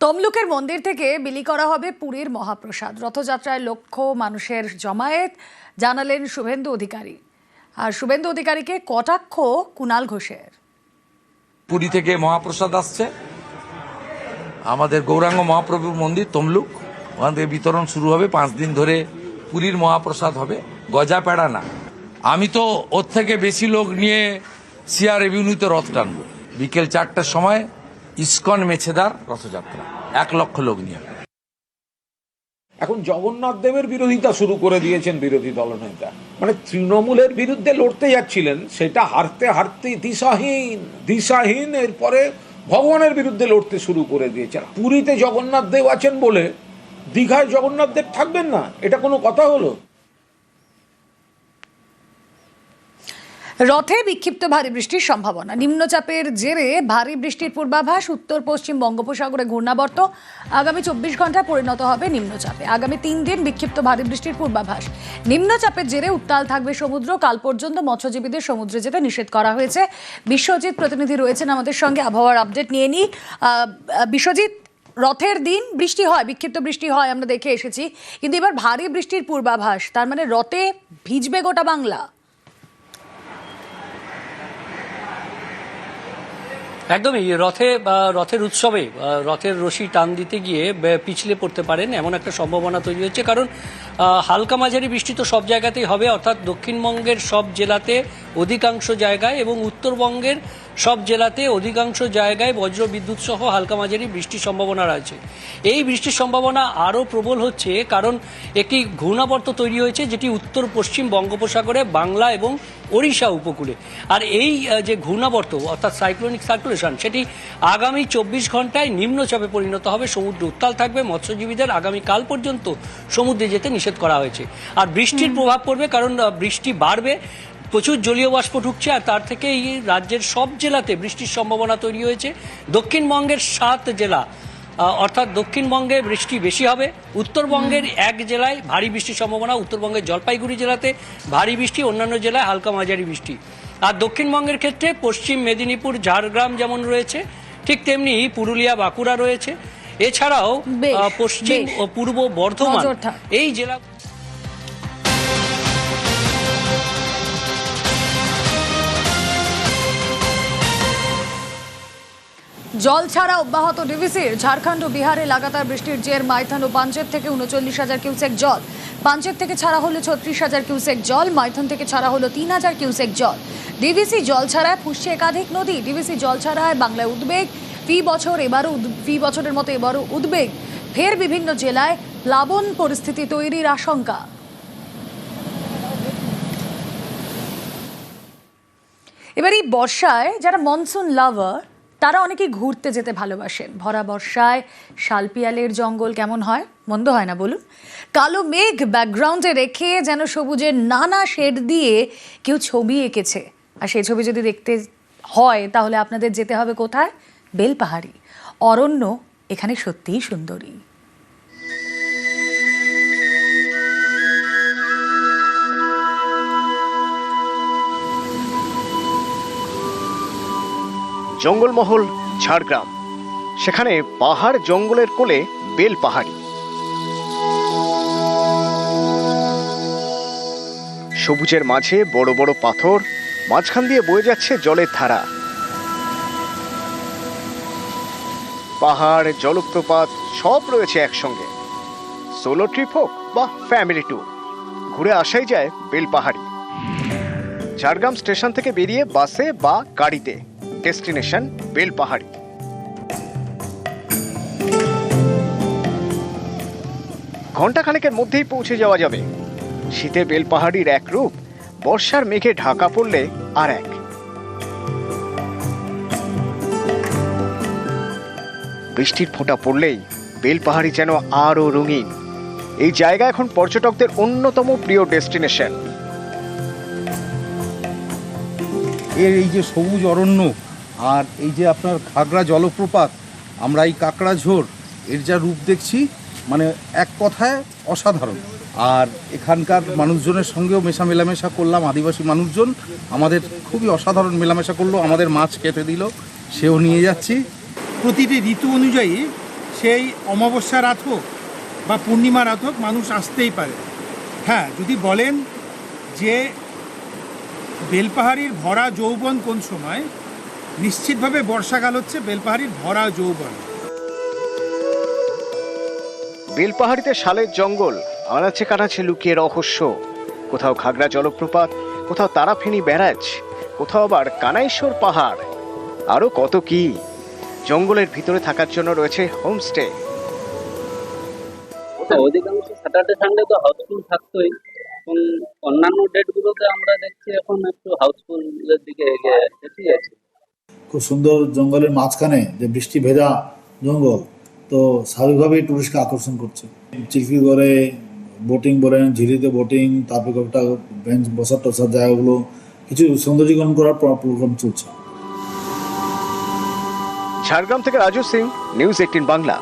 তমলুকের মন্দির থেকে বিলি করা হবে পুরীর মহাপ্রসাদ। রথযাত্রায় লক্ষ মানুষের জমায়েত, জানালেন শুভেন্দু অধিকারী। আর শুভেন্দু অধিকারীকে কটাক্ষ কুণাল ঘোষের। পুরী থেকে মহাপ্রসাদ আসছে। আমাদের গৌরাঙ্গ মহাপ্রভুর মন্দির, তমলুক, ওখান থেকে বিতরণ শুরু হবে। পাঁচ দিন ধরে পুরীর মহাপ্রসাদ হবে। গজা পেড়া না। আমি তো ওর থেকে বেশি লোক নিয়ে সিআর এভিনিউতে রথ টানব। বিকেল চারটার সময় ইস্কন মেছেদার রথযাত্রা। এক লক্ষ লোক নিয়ে। এখন জগন্নাথ দেবের বিরোধিতা শুরু করে দিয়েছেন বিরোধী দলনেতা। মানে তৃণমূলের বিরুদ্ধে লড়তে যাচ্ছিলেন, সেটা হারতে হারতে দিশাহীন। দিশাহীন এরপরে ভগবানের বিরুদ্ধে লড়তে শুরু করে দিয়েছেন। পুরীতে জগন্নাথ দেব আছেন বলে দীঘায় জগন্নাথ দেব থাকবেন না? এটা কোনো কথা হলো? রথে বিক্ষিপ্ত ভারী বৃষ্টির সম্ভাবনা। নিম্নচাপের জেরে ভারী বৃষ্টির পূর্বাভাস, উত্তর, পশ্চিম বঙ্গোপসাগরে ঘূর্ণাবর্ত। আগামী চব্বিশ ঘণ্টা পরিণত হবে নিম্নচাপে। আগামী তিন দিন বিক্ষিপ্ত ভারী বৃষ্টির পূর্বাভাস। নিম্নচাপের জেরে উত্তাল থাকবে সমুদ্র। কাল পর্যন্ত মৎস্যজীবীদের সমুদ্রে যেতে নিষেধ করা হয়েছে। বিশ্বজিৎ প্রতিনিধি রয়েছেন আমাদের সঙ্গে। আবহাওয়ার আপডেট নিয়ে নিই। বিশ্বজিৎ, রথের দিন বৃষ্টি হয়, বিক্ষিপ্ত বৃষ্টি হয়, আমরা দেখে এসেছি। কিন্তু এবার ভারী বৃষ্টির পূর্বাভাস, তার মানে রথে ভিজবে গোটা বাংলা। একদমই রথে, বা রথের উৎসবে রথের রশি টান দিতে গিয়ে পিছলে পড়তে পারেন, এমন একটা সম্ভাবনা তৈরি হচ্ছে কারণ হালকা মাঝারি বৃষ্টি তো সব জায়গাতেই হবে, অর্থাৎ দক্ষিণবঙ্গের সব জেলাতে অধিকাংশ জায়গায় এবং উত্তরবঙ্গের সব জেলাতে অধিকাংশ জায়গায় বজ্র বিদ্যুৎ সহ হালকা মাঝারি বৃষ্টির সম্ভাবনা রয়েছে। এই বৃষ্টির সম্ভাবনা আরও প্রবল হচ্ছে কারণ একটি ঘূর্ণাবর্ত তৈরি হয়েছে যেটি উত্তর পশ্চিম বঙ্গোপসাগরে বাংলা এবং ওড়িশা উপকূলে। আর এই যে ঘূর্ণাবর্ত অর্থাৎ সাইক্লোনিক সার্কুলেশন সেটি আগামী চব্বিশ ঘন্টায় নিম্নচাপে পরিণত হবে। সমুদ্র উত্তাল থাকবে মৎস্যজীবীদের আগামী কাল পর্যন্ত সমুদ্রে যেতে নিষেধ করা হয়েছে। আর বৃষ্টির প্রভাব পড়বে কারণ বৃষ্টি বাড়বে। প্রচুর জলীয় বাষ্প ঢুকছে আর তার থেকে এই রাজ্যের সব জেলাতে বৃষ্টির সম্ভাবনা তৈরি হয়েছে। দক্ষিণবঙ্গের সাত জেলা অর্থাৎ দক্ষিণবঙ্গে বৃষ্টি বেশি হবে। উত্তরবঙ্গের এক জেলায় ভারী বৃষ্টির সম্ভাবনা উত্তরবঙ্গের জলপাইগুড়ি জেলাতে ভারী বৃষ্টি অন্যান্য জেলায় হালকা মাঝারি বৃষ্টি। আর দক্ষিণবঙ্গের ক্ষেত্রে পশ্চিম মেদিনীপুর ঝাড়গ্রাম যেমন রয়েছে ঠিক তেমনি পুরুলিয়া বাঁকুড়া রয়েছে। এছাড়াও পশ্চিম ও পূর্ব বর্ধমান এই জেলা জল ছাড়া অব্যাহত ডিভিসির ঝাড়খণ্ড ও বিহারে লাগাতার বৃষ্টির জের, মাইথন ও পাঞ্চেত থেকে উনচল্লিশ হাজার কিউসেক জল। পাঞ্চেত থেকে ছাড়া হলো ছত্রিশ হাজার কিউসেক জল, মাইথন থেকে ছাড়া হলো তিন হাজার কিউসেক জল। ডিভিসি জল ছাড়ায় ফুসছে একাধিক নদী। ডিভিসি জল ছাড়ায় বাংলায় উদ্বেগ, ফি বছর এবারও ফি বছরের মতো এবারও উদ্বেগ। ফের বিভিন্ন জেলায় প্লাবন পরিস্থিতি তৈরির আশঙ্কা। এবার এই বর্ষায় যারা মনসুন লাভার তারা অনেকে ঘুরতে যেতে ভালোবাসেন ভরা বর্ষায় শালপিয়ালের জঙ্গল কেমন হয়? মন্দ হয় না, বলুন। কালো মেঘ ব্যাকগ্রাউন্ডে রেখে যেন সবুজের নানা শেড দিয়ে কেউ ছবি এঁকেছে। আর সেই ছবি যদি দেখতে হয়, তাহলে আপনাদের যেতে হবে কোথায়? বেলপাহাড়ি। অরণ্য এখানে সত্যিই সুন্দরী। জঙ্গলমহল, ঝাড়গ্রাম। সেখানে পাহাড় জঙ্গলের কোলে বেল পাহাড়ি। সবুজের মাঝে বড় বড় পাথর, মাঝখান দিয়ে বয়ে যাচ্ছে জলের ধারা। পাহাড়, জলপ্রপাত সব রয়েছে একসঙ্গে। সোলো ট্রিপ হোক বা ফ্যামিলি ট্যুর ঘুরে আসাই যায় বেলপাহাড়ি ঝাড়গ্রাম স্টেশন থেকে বেরিয়ে বাসে বা গাড়িতে। ডেস্টিনেশন বেলপাহাড়ি। ঘন্টাখানেকের মধ্যেই পৌঁছে যাওয়া যাবে। শীতে বেলপাহাড়ির এক রূপ, বর্ষার মেঘে ঢাকা পড়লে আর এক। বৃষ্টির ফোঁটা পড়লেই বেলপাহাড়ি যেন আরও রঙিন। এই জায়গা এখন পর্যটকদের অন্যতম প্রিয় ডেস্টিনেশন। এর এই যে সবুজ অরণ্য আর এই যে আপনার খাগড়া জলপ্রপাত, আমরা এই কাঁকড়া ঝোড় এর যা রূপ দেখছি মানে এক কথায় অসাধারণ। আর এখানকার মানুষজনের সঙ্গেও মেশা মেলামেশা করলাম, আদিবাসী মানুষজন, আমাদের খুবই অসাধারণ মেলামেশা করল, আমাদের মাছ কেটে দিল, সেও নিয়ে যাচ্ছি। প্রতিটি ঋতু অনুযায়ী সেই অমাবস্যা রাত হোক বা পূর্ণিমা রাত হোক, মানুষ আসতেই পারে। হ্যাঁ যদি বলেন যে বেলপাহাড়ির ভরা যৌবন কোন সময় নিশ্চিতভাবে বর্ষাকাল হচ্ছে বেলপাহাড়ির ভরা যৌবন। বেলপাহাড়িতে শালের জঙ্গল আনাচে কানাচে লুকিয়ে রহস্য। কোথাও খাগড়া জলপ্রপাত কোথাও তারাফেনী ব্যারাজ কোথাও আবার কানাইশ্বর পাহাড়। আরও কত কি? জঙ্গলের ভিতরে থাকার জন্য রয়েছে হোমস্টে। ওটা অধিকাংশ স্যাটারডে সানডে তো হাউসফুল থাকতোই। এবং অন্যান্য ডেটগুলোতে আমরা দেখছি এখন একটু হাউসফুলের দিকে এগিয়ে যাচ্ছে ঠিক আছে। খুব সুন্দর জঙ্গলের মাঝখানে যে বৃষ্টি ভেজা জঙ্গল, তো স্বাভাবিকভাবেই টুরিস্টকে আকর্ষণ করছে। চিলকি করে বোটিং বলেন ঝিরিতে বোটিং তারপরে কয়েকটা বেঞ্চ বসার টসার জায়গাগুলো, কিছু সৌন্দর্যীকরণ করার প্রোগ্রাম চলছে। ঝাড়গ্রাম থেকে রাজু সিং নিউজ এইটিন বাংলা।